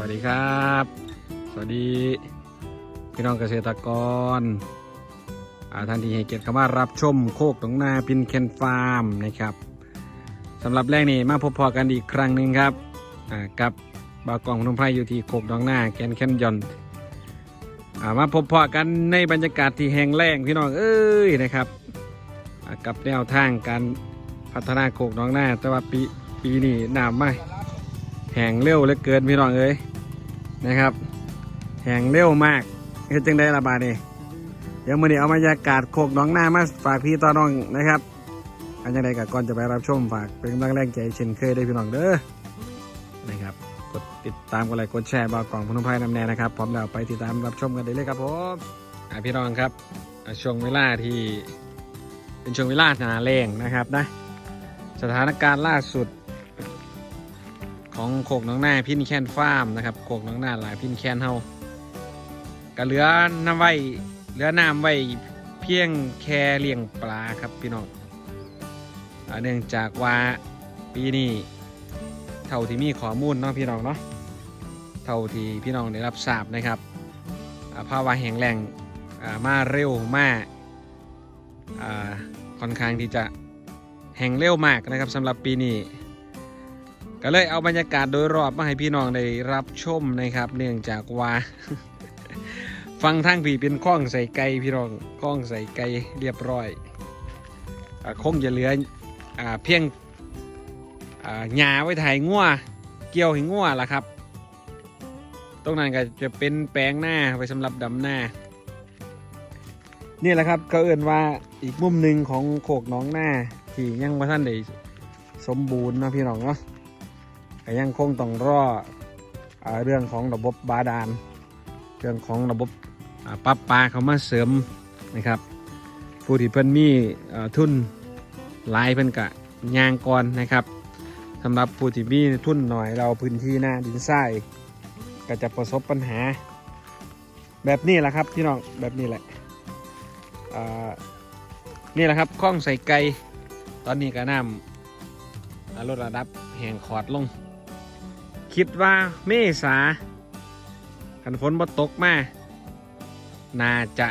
วัสดีครับ สวัสดี พี่น้องเกษตรกรท่านที่ให้เกียรติเข้ามารับชมโคกตรงนาพินเคนฟาร์มนะครับสำหรับแรกนี้มาพบพอกันอีกครั้งหนึ่งครับกับบากองพนมไพรอยู่ที่โคกดองนาแกนแคนยอนมาพบพอกันในบรรยากาศที่แห้งแล้งพี่น้องเอ้ยนะครับกับแนวทางการพัฒนาโคกดองนาแต่ว่าปีปีนี้น้ำไม่แห้งเร็วเหลือเกินพี่น้องเอ้ย นะครับ แห่งเร็วมากเฮ็ดจังได้ระบาดนี่เดี๋ยวมื่อนี้เอาบรรยากาศโคกหน้องหน้ามาฝากพี่ต่อน้องนะครับอันยังไงกับก่อนจะไปรับชมฝากเป็นกำลังแรงใจเช่นเคยได้พี่น้องเด้อนะครับกดติดตามกดไลค์กดแชร์บอกกล่องพนมไพรนำแน่นะครับพร้อมแล้วไปติดตามรับชมกันได้เลยครับผมอะพี่น้องครับช่วงเวลาที่เป็นช่วงเวลาหนาแรงนะครับนะสถานการณ์ล่าสุด ของโคกน้องหน้าพินแคนฟาร์มนะครับโคกน้องหน้าหลายพินแคนเฮาก็เหลือน้ำไว้เหลือน้ำไว้เพียงแค่เลี้ยงปลาครับพี่น้องเนื่องจากว่าปีนี้เท่าที่มีข้อมูลเนาะพี่น้องเนาะเท่าที่พี่น้องได้รับทราบนะครับภาวะแห้งแล้งมาเร็วมากค่อนข้างที่จะแห้งเร็วมากนะครับสำหรับปีนี้ ก็เลยเอาบรรยากาศโดยรอบมาให้พี่น้องได้รับชมนะครับ เนื่องจากว่า ฟังทางผีเป็นข้องใส่ไก่พี่น้องข้องใส่ไก่เรียบร้อยคงจะเหลืออาเพียงหญ้าไว้ถ่ายงัวเกี่ยวให้งัวล่ะครับ ตรงนั้นก็จะเป็นแปลงหน้าไว้สำหรับดำหน้านี่แหละครับก็เอื่นว่าอีกมุมหนึ่งของโขกน้องหน้าที่ยังว่าท่านได้สมบูรณ์นะพี่น้องเนาะ ก็ยังคงต้องรอเรื่องของระบบบาดาล เรื่องของระบบปรับปลาเขามาเสริมนะครับ ผู้ที่เพิ่นที่ทุนหลายเพิ่นกะยางก่อนนะครับสำหรับผู้ที่มีทุนหน่อยเราพื้นที่หน้าดินทรายก็จะประสบปัญหา แบบนี้แหละครับพี่น้องแบบนี้แหละนี่แหละครับคล้องใส่ไก่ตอนนี้ก็น้ำอ่าลดระดับแห่งขอดลง คิดว่าเมษาขันฝนบ่ตกมา น่าจะ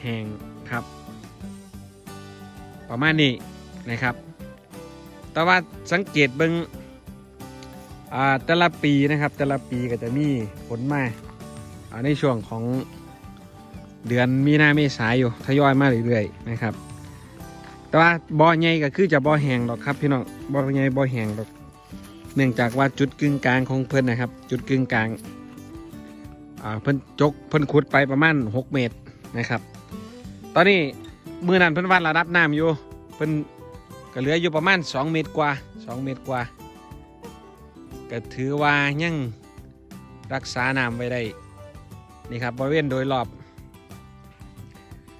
แห้งครับ ประมาณนี้นะครับ แต่ว่าสังเกตเบิงอ่าแต่ละปีนะครับ แต่ละปีก็จะมีฝนมาในช่วงของเดือนมีนาเมษาอยู่ทยอยมาเรื่อยๆนะครับ แต่ว่าบ่อใหญ่ก็คือจะบ่อแห้งดอกครับพี่น้องบ่อใหญ่บ่อแห้งดอก เนื่องจากว่าจุดกึ่งกลางของเพิ่นนะครับ จุดกึ่งกลางเพิ่นจกเพิ่นขุดไปประมาณ 6 เมตรนะครับ ตอนนี้มือนั้นเพิ่นวัดระดับน้ำอยู่เพิ่นก็เหลืออยู่ประมาณ 2 เมตรกว่า 2 เมตรกว่าก็ถือว่ายังรักษาน้ำไว้ได้นี่ครับบริเวณโดยรอบ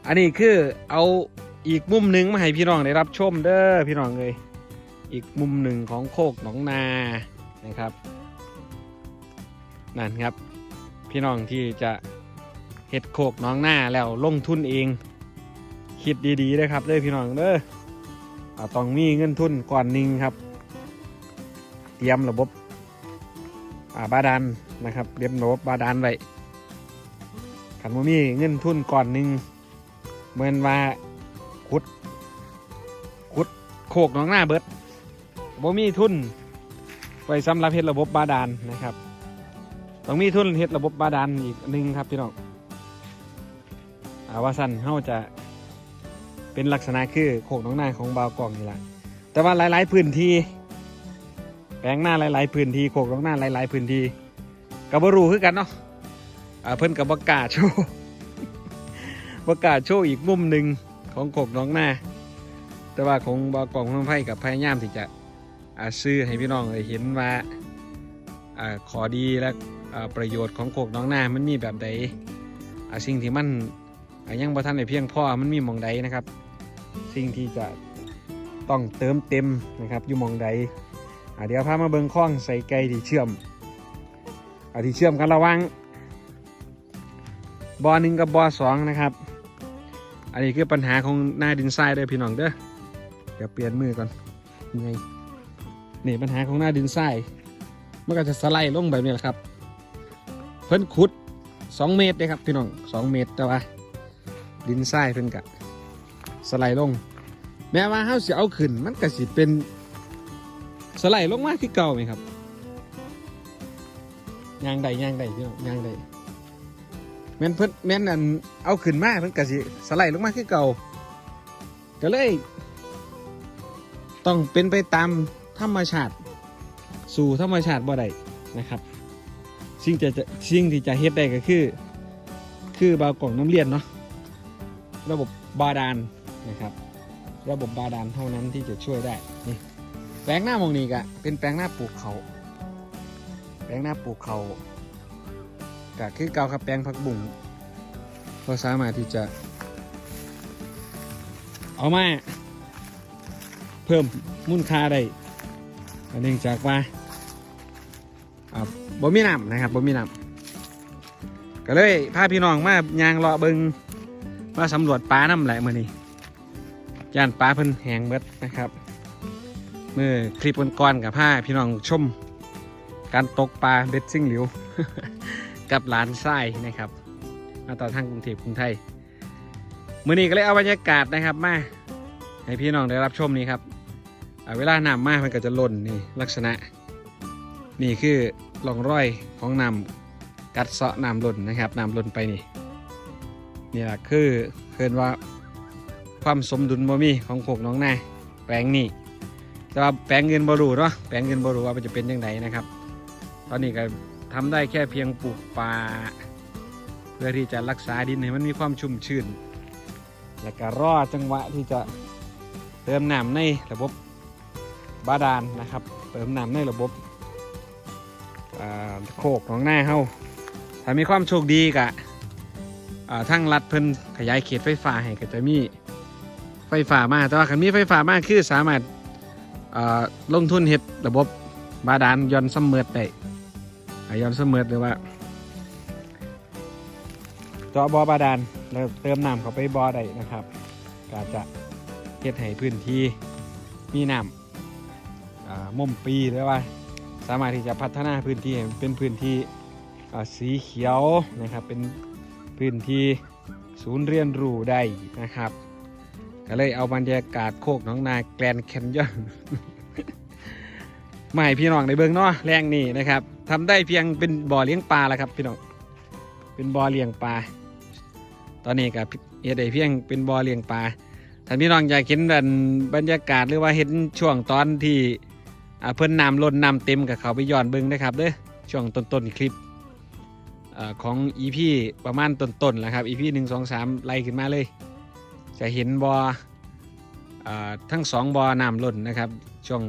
อันนี้คือเอาอีกมุมหนึ่งมาให้พี่น้องได้รับชมเด้อพี่น้องเลย อีกมุมหนึ่งของโคกหนองนานะครับ นั่นครับ พี่น้องที่จะเฮ็ดโคกหน้องนาแล้วลงทุนเอง คิดดีๆนะครับเด้อพี่น้องเด้อต้องมีเงินทุนก่อนหนึ่งครับ เตรียมระบบอาบาดาลนะครับเรียมระบบบาดาลไว้ขันว่ามีเงินทุนก่อนหนึ่งเหมือนว่าขุดขุดโคกหนองหน้าเบิด บ่มีทุน ไว้สำหรับเฮ็ดระบบบาดาลนะครับ ต้องมีทุนเฮ็ดระบบบาดาลอีกหนึ่งครับพี่น้องอาว่าสั้นเฮาจะเป็นลักษณะคือโคกหนองนาของบาวกองนี่แหละแต่ว่าหลาย ๆ พื้นที่ แปลงหน้าหลาย ๆ พื้นที่โคกหนองนาหลาย ๆ พื้นที่กับ่รู้คือกันเนาะอ่าเพิ่นกับประกาศโชว์ประกาศโชว์อีกมุมหนึ่งของโขกน้องนาแต่ว่าของบอกองน้องไผ่กับพยายามที่จะ ซื้อให้พี่น้องได้เห็นว่าอขอดีและประโยชน์ของโขกน้องหน้ามันมีแบบใดอาสิ่งที่มันยังบ่ทันได้เพียงพอมันมีมองใดนะครับ สิ่งที่จะต้องเติมเต็มนะครับอยู่มองใดอ่าเดี๋ยวพามาเบิ่งข้องใส่ไก่ที่เชื่อมอที่เชื่อมกันระว่างบอหนึ่งกับบอสองนะครับ อันนี้คือปัญหาของหน้าดินทรายเด้อพี่น้องเด้อเดี๋ยวเปลี่ยนมือก่อนยังไง นี่ปัญหาของหน้าดินทรายมันก็จะสไลด์ลงแบบนี้แหละครับ เพิ่นขุดสองเมตรเลยครับพี่น้องสองเมตรแต่ว่า ดินทรายเพิ่นกะสไลด์ลง แม้ว่าเฮาสิเอาขึ้น มันก็สิเป็นสไลด์ลงมาคือเก่าไหมครับยางใดยางใดพี่น้องยางใดแม่นเพิ่นแม่นอันเอาขึ้นมาเพิ่นก็สิสไลด์ลงมาคือเก่าก็เลย ต้องเป็นไปตาม ธรรมชาติ สู่ธรรมชาติบ่ได้นะครับ สิ่งจะสิ่งที่จะเฮ็ดได้ก็คือ คือบาวกล่องน้ำเลียนเนาะระบบบาดาลนะครับ ระบบบาดาลเท่านั้นที่จะช่วยได้นี่แปลงหน้ามองนี้กะเป็นแปลงหน้าปลูกเขา แปลงหน้าปลูกเขากะคือเกาครับแปลงผักบุ้งก็สามารถที่จะ เอามา เพิ่มมูลค่าได้ เนื่องจากว่าบ่มีน้ำนะครับบ่มีน้ำก็เลยพาพี่น้องมายางเลาะเบิงมาสำรวจปลาน้ำแหละมื่อนี้ย่านปลาเพิ่นแหงเบิดนะครับเมื่อคลิปก่อนกับผ้าพี่น้องชม การตกปลาเบ็ดซิ่งหลิว กับหลานไส้นะครับ มาต่อทางกรุงเทพกรุงไทย มื่อนี้ก็เลยเอาบรรยากาศนะครับมาให้พี่น้องได้รับชมนี่ครับ เวลาน้ำมากมันก็จะล่นนี่ลักษณะ นี่คือร่องรอยของน้ำกัดเซาะน้ำล่นนะครับน้ำล่นไปนี่นี่แหละคือเคินว่าความสมดุลบ่มีของโขกน้องนาแปลงนี่แต่ว่าแปลงเงินบรูเนาะแปลงเงินบรูว่ามันจะเป็นยังไงนะครับ ตอนนี้ก็ทำได้แค่เพียงปลูกป่าเพื่อที่จะรักษาดินให้มันมีความชุ่มชื้น แล้วก็รอจังหวะที่จะเติมน้ำในระบบ บาดาลนะครับ เติมน้ำในระบบโคกของหน้าเฮาถ้ามีความโชคดีกะทั้งรัฐเพิ่นขยายเขตไฟฟ้าให้ก็จะมีไฟฟ้ามาแต่ว่าคันมีไฟฟ้ามากคือสามารถลงทุนเฮ็ดระบบบาดาลย้อนซัมเมอร์ได้อ่าย้อนซัมเมอร์หรือว่าเจาะบ่อบาดาลแล้วเติมน้ำเข้าไปบ่อได้นะครับก็จะเฮ็ดให้พื้นที่มีน้ำ ม่มปีหรือว่า สามารถที่จะพัฒนาพื้นที่เป็นพื้นที่สีเขียวนะครับ เป็นพื้นที่ศูนย์เรียนรู้ได้นะครับ ก็เลยเอาบรรยากาศโคกหน้องนาแกลนแคนยอนมาให้พี่น้องในเบื้องนาะแรงนี่นะครับทำได้เพียงเป็นบ่อเลี้ยงปลาแล้วครับพี่น้องเป็นบ่อเลี้ยงปลาตอนนี้กับเฮ็ดได้เพียงเป็นบ่อเลี้ยงปลาท่านพี่น้องอยากเห็นบรรยากาศหรือว่าเห็นช่วงตอนที่ อ่าเพิ่นน้ำล้นน้ำเต็มกับเขาไปย้อนเบิ่งนะครับเด้อช่วงต้นๆคลิปอาของ EP ประมาณต้นๆแหละครับ EP หนึ่งสองสามไล่ขึ้นมาเลย จะเห็นบ่ออ่าทั้งสองบ่อน้ำล้นนะครับ ช่วง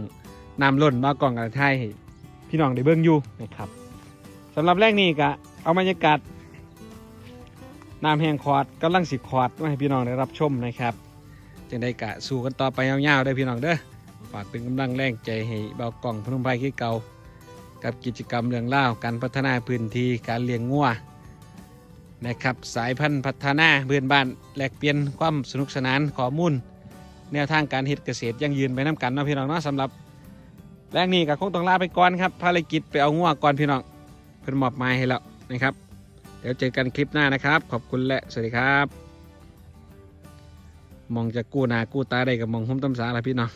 น้ำล้นมากล่องกระไทยพี่น้องได้เบิ่งอยู่นะครับสำหรับแรกนี้ก็เอาบรรยากาศน้ำแห้งคอร์ดกำลังสิคอร์ดมาให้พี่น้องได้รับชมนะครับ จึงได้กะสู้กันต่อไปยาวๆได้อพี่น้องเด้อ ฝากเป็นกำลังแรงใจให้เบากล่องพนมไพรขี้เก่ากับกิจกรรมเรื่องเล่าการพัฒนาพื้นที่การเลี้ยงงัวนะครับสายพันธุ์พัฒนาเพื่อนบ้านแลกเปลี่ยนความสนุกสนานข้อมูลแนวทางการเฮ็ดเกษตรยั่งยืนไปน้ำกันเนาะพี่น้องเนาะสำหรับแรกนี้ก็คงต้องลาไปก่อนครับภารกิจไปเอางัวก่อนพี่น้องเพิ่นมอบหมายให้แล้วนะครับ เดี๋ยวเจอกันคลิปหน้านะครับ ขอบคุณและสวัสดีครับ มองจะกู้หนากู้ตาได้กับมองหุ้มตำสาละพี่น้อง